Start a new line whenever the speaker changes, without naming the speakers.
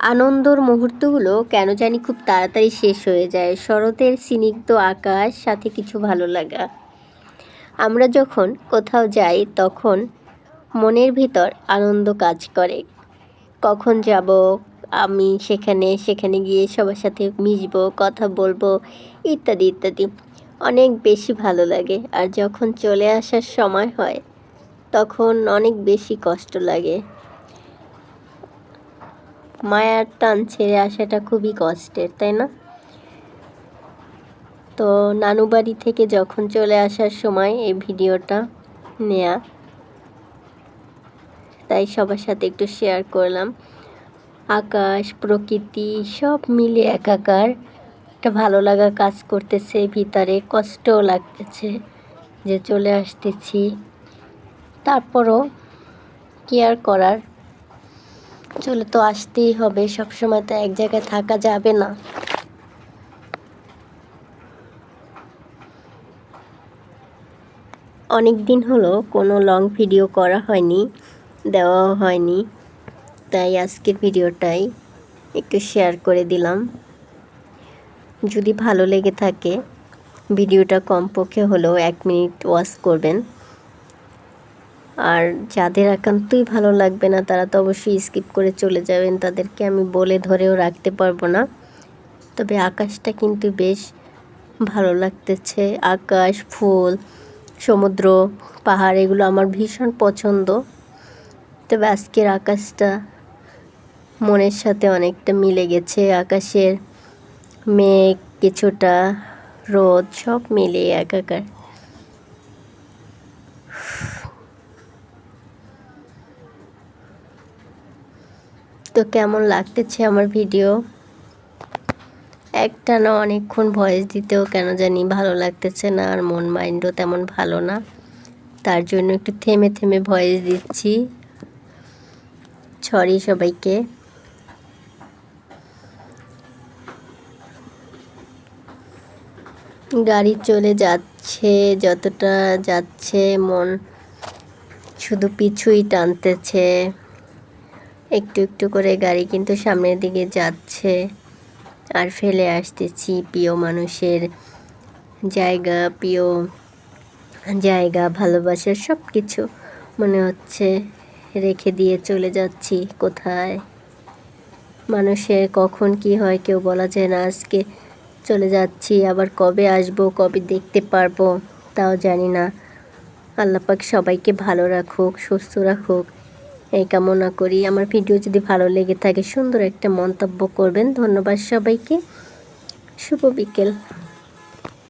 আনন্দর মুহূর্তগুলো কেন জানি খুব তাড়াতাড়ি শেষ হয়ে যায়। শরতের স্নিগ্ধ আকাশ, সাথে কিছু ভালো লাগা। আমরা যখন কোথাও যাই, তখন মনের ভিতর আনন্দ কাজ করে। কখন যাব, আমি সেখানে সেখানে গিয়ে সবার সাথে মিশবো, কথা বলব, ইত্যাদি ইত্যাদি। অনেক বেশি ভালো লাগে। আর যখন চলে আসার সময় হয়, তখন অনেক বেশি কষ্ট লাগে। মায়ার টান ছেড়ে আসাটা খুবই কষ্টের, তাই না? তো নানু বাড়ি থেকে যখন চলে আসার সময় এই ভিডিওটা নেয়া। তাই সবার সাথে একটু শেয়ার করলাম। আকাশ, প্রকৃতি সব মিলে একাকার। একটা ভালো লাগা কাজ করতেছে, ভিতরে কষ্টও লাগতেছে যে চলে আসতেছি। তারপরও কি আর করার? চলে তো আসতেই হবে, সবসময় তো এক জায়গায় থাকা যাবে না। অনেক দিন হলো কোনো লং ভিডিও করা হয়নি, দেওয়াও হয়নি, তাই আজকের ভিডিওটাই একটু শেয়ার করে দিলাম। যদি ভালো লেগে থাকে, ভিডিওটা কমপক্ষে হলেও এক মিনিট ওয়াচ করবেন। আর যাদের একান্তই ভালো লাগবে না, তারা তো অবশ্যই স্কিপ করে চলে যাবেন। তাদেরকে আমি বলে ধরেও রাখতে পারব না। তবে আকাশটা কিন্তু বেশ ভালো লাগতেছে। আকাশ, ফুল, সমুদ্র, পাহাড়, এগুলো আমার ভীষণ পছন্দ। তবে আজকের আকাশটা মনের সাথে অনেকটা মিলে গেছে। আকাশের মেঘ, কিছুটা রোদ, সব মিলে একাকার। তো কেমন লাগতেছে আমার ভিডিও একটা না অনেকক্ষণ ভয়েস দিতেও কেন জানি ভালো লাগতেছে না, আর মন মাইন্ডও তেমন ভালো না। তার জন্য একটু থেমে থেমে ভয়েস দিচ্ছি। সরি সবাইকে। গাড়ি চলে যাচ্ছে, যতটা যাচ্ছে মন শুধু পিছুই টানতেছে। একটু একটু করে গাড়ি কিন্তু সামনের দিকে যাচ্ছে। আর ফেলে আসতেছি প্রিয় মানুষের জায়গা, প্রিয় জায়গা ভালোবাসার সব কিছু মনে হচ্ছে রেখে দিয়ে চলে যাচ্ছি কোথায়? মানুষের কখন কি হয় কেউ বলা যায় না, আজকে চলে যাচ্ছি, আবার কবে আসব, কবে দেখতে পারব, তাও জানি না। আল্লাপাক সবাইকে ভালো রাখুক, সুস্থ রাখুক। এই কামনা করি। আমার ভিডিও যদি ভালো লেগে থাকে, সুন্দর একটা মন্তব্য করবেন। ধন্যবাদ সবাইকে। শুভ বিকেল।